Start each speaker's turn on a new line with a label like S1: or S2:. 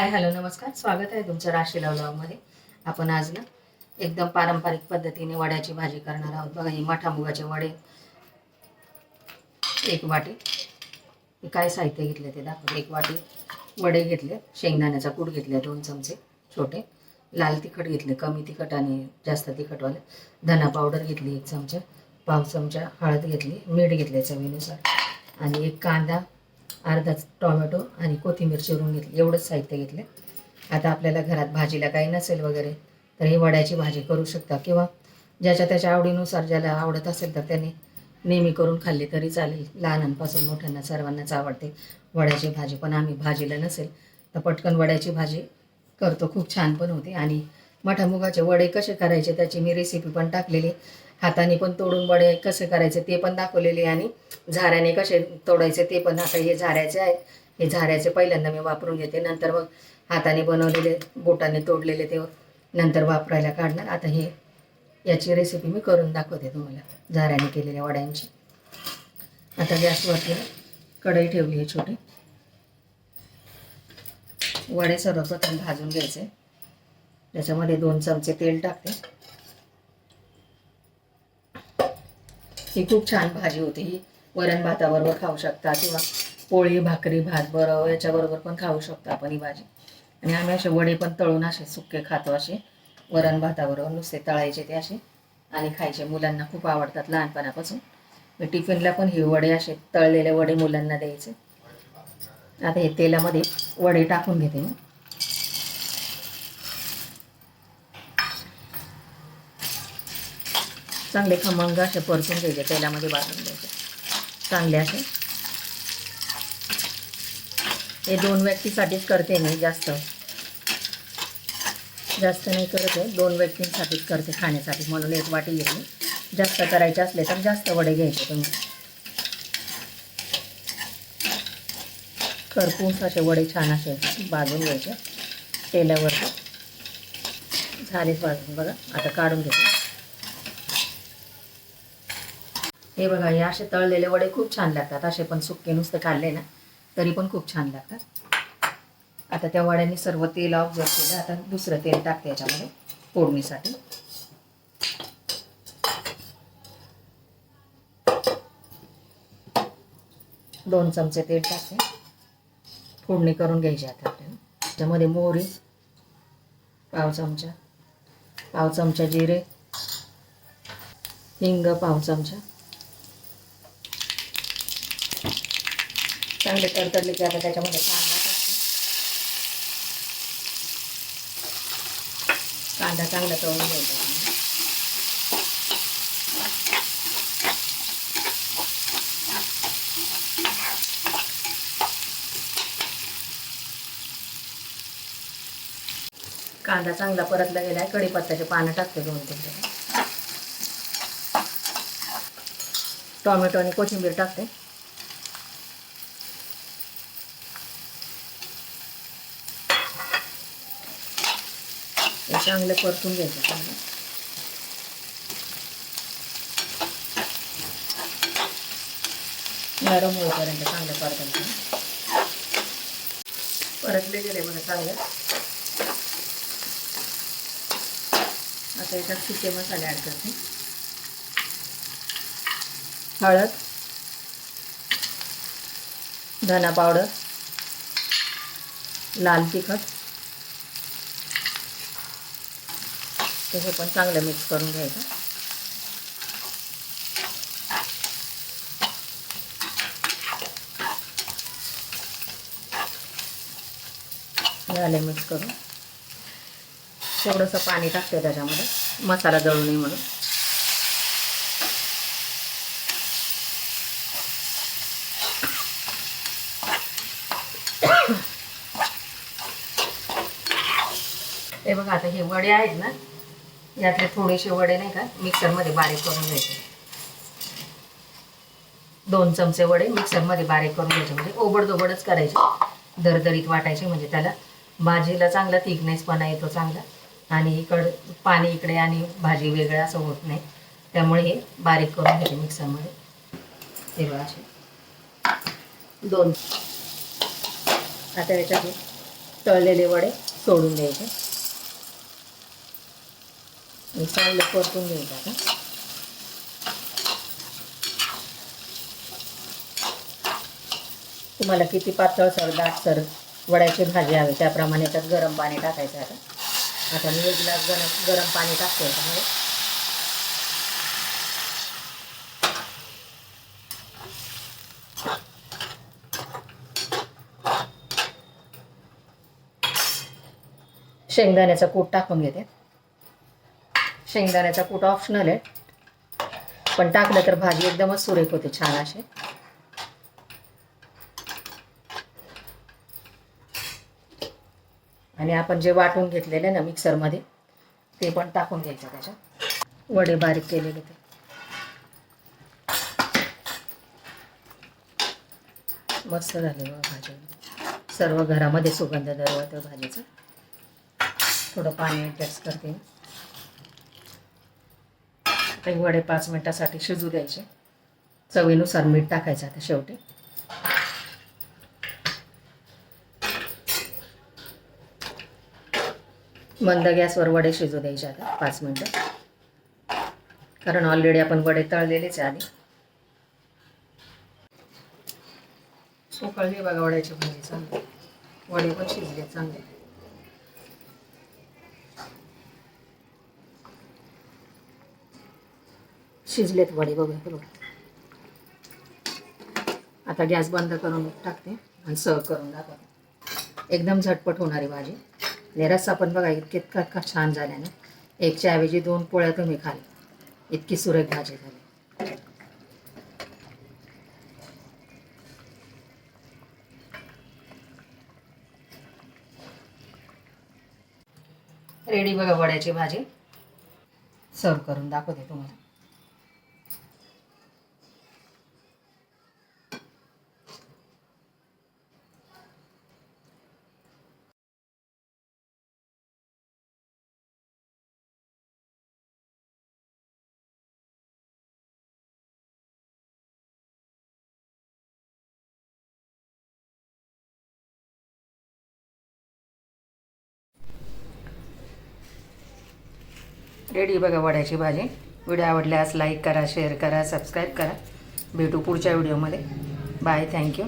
S1: Hi hello नमस्कार. स्वागत आहे तुमचं राशी लवलावमध्ये आपण आज ना एकदम पारंपरिक पद्धतीने वड्याची भाजी करणार आहोत. बघा ही मठा मुगाचे वडे. एक वाटी. हे काय साहित्य घेतले ते दाखव एक वाटी वडे घेतले. शेंगदाण्याचा कूट घेतले दोन चमचे छोटे. लाल तिखट घेतले कमी तिखट आणि जास्त तिखटवाले. धना पावडर घेतली एक चमचा. पाव चमचा हळद घेतली मीठ घेतले चवीनुसार. आणि एक कांदा अर्धा टोमॅटो आणि कोथिंबीर चिरून घेतली एवढंच साहित्य घेतलं. आता आपल्याला घरात भाजीला काही नसेल वगैरे तर हे वड्याची भाजी करू शकता. किंवा ज्याच्या त्याच्या आवडीनुसार ज्याला आवडत असेल तर त्याने नेहमी करून खाल्ली तरी चालेल. लहानांपासून मोठ्यांना सर्वांनाच आवडते. वड्याची भाजी पण आम्ही भाजीला नसेल तर पटकन वड्याची भाजी करतो. खूप छान पण होते. आणि मठा मुगाचे वडे कसे करायचे त्याची मी रेसिपी पण टाकलेली हाताने पण तोडून वडे कसे करायचे ते पण दाखवलेले आणि झाऱ्याने कसे तोडायचे ते पण आता हे झाऱ्याचे आहे. हे झाऱ्याचे पहिल्यांदा मी वापरून घेते. नंतर मग हाताने बनवलेले बोटाने तोडलेले ते नंतर वापरायला काढणार. आता हे याची रेसिपी मी करून दाखवते तुम्हाला झाऱ्याने केलेल्या वड्यांची. आता गॅसवरती कढई ठेवली आहे छोटी. वडे सर्वप्रथम भाजून घ्यायचे. त्याच्यामध्ये दोन चमचे तेल टाकते. ही खूप छान भाजी होती. ही वरण भाताबरोबर खाऊ शकता किंवा पोळी भाकरी भात बरं याच्याबरोबर पण खाऊ शकता आपण ही भाजी. आणि आम्ही असे वडे पण तळून असे सुके खातो असे. वरण भाताबरोबर नुसते तळायचे ते असे आणि खायचे. मुलांना खूप आवडतात लहानपणापासून. मी टिफिनला पण हे वडे असे तळलेले वडे मुलांना द्यायचे. आता हे तेलामध्ये वडे टाकून घेते मी. चांगले खमंग असे परतून घ्यायचे तेलामध्ये भाजून घ्यायचे. चांगले असे. हे दोन व्यक्तीसाठीच करते मी जास्त. जास्त नाही करत आहे दोन व्यक्तींसाठीच करते खाण्यासाठी. म्हणून एक वाटी घेतली जास्त करायचे असले तर जास्त वडे घ्यायचे तुम्ही. खरपूस असे वडे छान असे भाजून घ्यायचे. तेलावर झालेच भाजून बघा. आता काढून घेते. हे बघा हे असे तळलेले वडे खूप छान लागतात. असे पण सुके नुसते खाल्ले ना तरी पण खूप छान लागतात. आता त्या वड्यांनी सर्व तेल ऑफ जर केलं आता दुसरं तेल टाकते याच्यामध्ये फोडणीसाठी. दोन चमचे तेल टाकते. फोडणी करून घ्यायची आता आपल्याला. त्याच्यामध्ये मोहरी पाव चमचा पाव चमचा जिरे हिंग पाव चमचा. चांगले तडतडले की आता त्याच्यामध्ये कांदा टाकते. कांदा चांगला तळून घ्यायचा कांदा चांगला परतला गेला आहे कढीपत्त्याचे पानं टाकते दोन तीन टोमॅटो आणि कोथिंबीर टाकते. चांगलं परतून घ्यायचं चांगलं नरम होईपर्यंत चांगलं परतायचं परतले गेले बघा चांगलं. आता याच्यात सुके मसाले ॲड करते. हळद धना पावडर लाल तिखट तर हे पण चांगलं मिक्स करून घ्यायचं. झालं मिक्स करून. थोडंसं पाणी टाकते त्याच्यामध्ये. मसाला जळू नये म्हणून. हे बघा आता हे वडे आहेत ना यातले थोडेसे वडे नाही का मिक्सरमध्ये बारीक करून घ्यायचे. दोन चमचे वडे मिक्सरमध्ये बारीक करून घ्यायचे म्हणजे ओबडदोबडच करायचे. दरदरीत वाटायचे म्हणजे त्याला भाजीला चांगला थिकनेसपणा येतो चांगला. आणि इकडं पाणी इकडे आणि भाजी वेगळं असं होत नाही. त्यामुळे हे बारीक करून घ्यायचे मिक्सरमध्ये. हे बघा असे. दोन. आता याच्यात तळलेले वडे सोडून द्यायचे. आणि चांगलं परतून घ्यायचं आता. तुम्हाला किती पातळसर दाटसर वड्याची भाजी हवी त्याप्रमाणे त्यात गरम पाणी टाकायचं आता. आता मी एक ग्लास गरम गरम पाणी टाकते त्यामुळे शेंगदाण्याचा कूट टाकून घेते. शेंगदाण्याचा कूट ऑप्शनल आहे. पण टाकलं तर भाजी एकदमच सुरेख होते छान असे. आणि आपण जे वाटून घेतलेले ना मिक्सरमध्ये ते पण टाकून घ्यायचं त्याच्यात. वडे बारीक केलेले ते. मस्त झाले भाजी. सर्व घरामध्ये सुगंध दरवळतं भाजीचं. थोडं पाणी ॲडजस्ट करते काही वडे पाच मिनटासाठी शिजू द्यायचे. चवीनुसार मीठ टाकायचं आता शेवटी. मंद गॅसवर वडे शिजू द्यायचे आता पाच मिनटं. कारण ऑलरेडी आपण वडे तळलेलेच आहे आधी. उकळली बघा वड्याची भाजी चांगली. वडे पण शिजले चांगले. शिजलेत वडे बघा हे बघा. आता गॅस बंद करून टाकते आणि सर्व करून दाखवते. एकदम झटपट होणारी भाजी. आणि पण बघा इतके का, का छान झाल्या ना. एकच्या ऐवजी दोन पोळ्या तुम्ही खाल इतकी सुरेख भाजी झाली. रेडी बघा वड्याची भाजी. सर्व करून दाखवते तुम्हाला. रेडी बघा वड्याची भाजी. व्हिडिओ आवडल्यास लाईक करा शेअर करा सबस्क्राईब करा. भेटू पुढच्या व्हिडिओमध्ये बाय थँक्यू